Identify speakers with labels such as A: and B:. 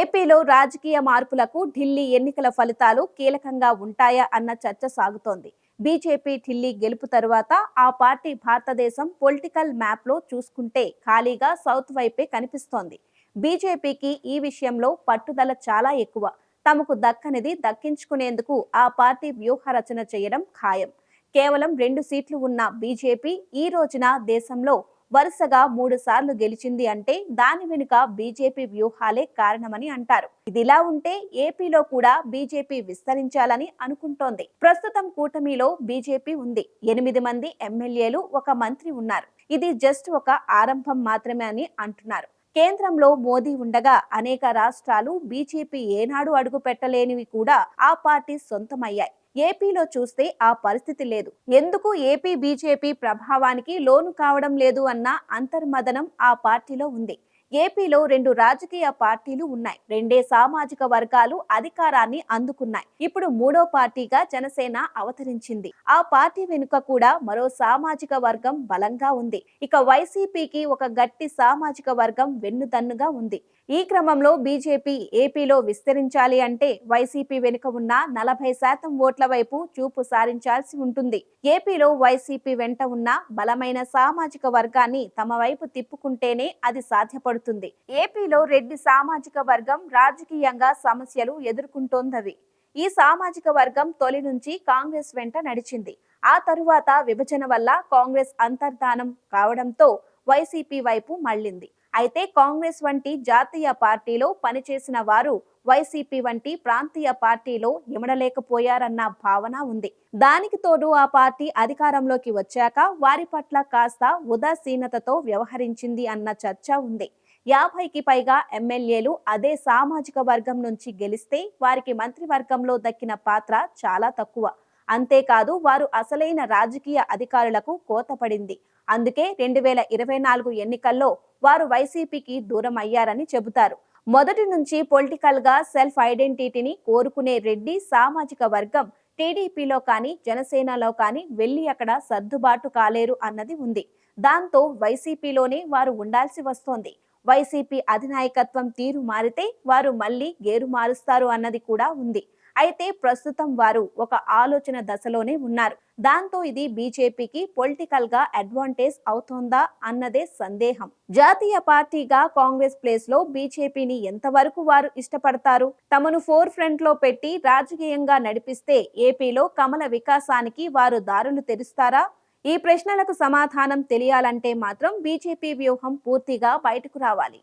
A: ఏపీలో రాజకీయ మార్పులకు ఢిల్లీ ఎన్నికల ఫలితాలు కీలకంగా ఉంటాయా అన్న చర్చ సాగుతోంది. బీజేపీ ఢిల్లీ గెలుపు తరువాత ఆ పార్టీ భారతదేశం పొలిటికల్ మ్యాప్లో చూసుకుంటే ఖాళీగా సౌత్ వైపే కనిపిస్తోంది. బీజేపీకి ఈ విషయంలో పట్టుదల చాలా ఎక్కువ. తమకు దక్కనిది దక్కించుకునేందుకు ఆ పార్టీ వ్యూహ రచన చేయడం ఖాయం. కేవలం రెండు సీట్లు ఉన్న బీజేపీ ఈ రోజున దేశంలో వరుసగా మూడు సార్లు గెలిచింది అంటే దాని వెనుక బీజేపీ వ్యూహాలే కారణమని అంటారు. ఇదిలా ఉంటే ఏపీలో కూడా బీజేపీ విస్తరించాలని అనుకుంటోంది. ప్రస్తుతం కూటమిలో బీజేపీ ఉంది. ఎనిమిది మంది ఎమ్మెల్యేలు ఒక మంత్రి ఉన్నారు. ఇది జస్ట్ ఒక ఆరంభం మాత్రమే అని అంటున్నారు. కేంద్రంలో మోదీ ఉండగా అనేక రాష్ట్రాలు బీజేపీ ఏనాడు అడుగు పెట్టలేనివి కూడా ఆ పార్టీ సొంతమయ్యాయి. ఏపీలో చూస్తే ఆ పరిస్థితి లేదు. ఎందుకు ఏపీ బీజేపీ ప్రభావానికి లోను కావడం లేదు అన్న అంతర్మదనం ఆ పార్టీలో ఉంది. ఏపీలో రెండు రాజకీయ పార్టీలు ఉన్నాయి. రెండే సామాజిక వర్గాలు అధికారాన్ని అందుకున్నాయి. ఇప్పుడు మూడో పార్టీగా జనసేన అవతరించింది. ఆ పార్టీ వెనుక కూడా మరో సామాజిక వర్గం బలంగా ఉంది. ఇక వైసీపీకి ఒక గట్టి సామాజిక వర్గం వెన్నుదన్నుగా ఉంది. ఈ క్రమంలో బీజేపీ ఏపీలో విస్తరించాలి అంటే వైసీపీ వెనుక ఉన్న నలభై శాతం ఓట్ల వైపు చూపు సారించాల్సి ఉంటుంది. ఏపీలో వైసీపీ వెంట ఉన్న బలమైన సామాజిక వర్గాన్ని తమ వైపు తిప్పుకుంటేనే అది సాధ్యపడుతుంది. ఏపీలో రెడ్డి సామాజిక వర్గం రాజకీయంగా సమస్యలు ఎదుర్కొంటోందవి. ఈ సామాజిక వర్గం తొలి నుంచి కాంగ్రెస్ వెంట నడిచింది. ఆ తరువాత విభజన వల్ల కాంగ్రెస్ అంతర్ధానం కావడంతో వైసీపీ వైపు మళ్ళింది. అయితే కాంగ్రెస్ వంటి జాతీయ పార్టీలో పనిచేసిన వారు వైసీపీ వంటి ప్రాంతీయ పార్టీలో ఇమడలేకపోయారన్న భావన ఉంది. దానికి తోడు ఆ పార్టీ అధికారంలోకి వచ్చాక వారి పట్ల కాస్త ఉదాసీనతతో వ్యవహరించింది అన్న చర్చ ఉంది. యాభైకి పైగా ఎమ్మెల్యేలు అదే సామాజిక వర్గం నుంచి గెలిస్తే వారికి మంత్రివర్గంలో దక్కిన పాత్ర చాలా తక్కువ. అంతేకాదు వారు అసలైన రాజకీయ అధికారులకు కోతపడింది. అందుకే రెండు వేల ఇరవై నాలుగు ఎన్నికల్లో వారు వైసీపీకి దూరం అయ్యారని చెబుతారు. మొదటి నుంచి పొలిటికల్గా సెల్ఫ్ ఐడెంటిటీని కోరుకునే రెడ్డి సామాజిక వర్గం టీడీపీలో కానీ జనసేనలో కానీ వెళ్ళి అక్కడ సర్దుబాటు కాలేరు అన్నది ఉంది. దాంతో వైసీపీలోనే వారు ఉండాల్సి వస్తోంది. వైసీపీ అధినాయకత్వం తీరు మారితే వారు మళ్ళీ గేరు మారుస్తారు అన్నది కూడా ఉంది. అయితే ప్రస్తుతం వారు ఒక ఆలోచన దశలోనే ఉన్నారు. దాంతో ఇది బీజేపీకి పొలిటికల్గా అడ్వాంటేజ్ అవుతోందా అన్నదే సందేహం. జాతీయ పార్టీగా కాంగ్రెస్ ప్లేస్లో బీజేపీని ఎంతవరకు వారు ఇష్టపడతారు? తమను ఫోర్ ఫ్రంట్లో పెట్టి రాజకీయంగా నడిపిస్తే ఏపీలో కమల వికాసానికి వారు దారులు తెరుస్తారా? ఈ ప్రశ్నలకు సమాధానం తెలియాలంటే మాత్రం బీజేపీ వ్యూహం పూర్తిగా బయటకు రావాలి.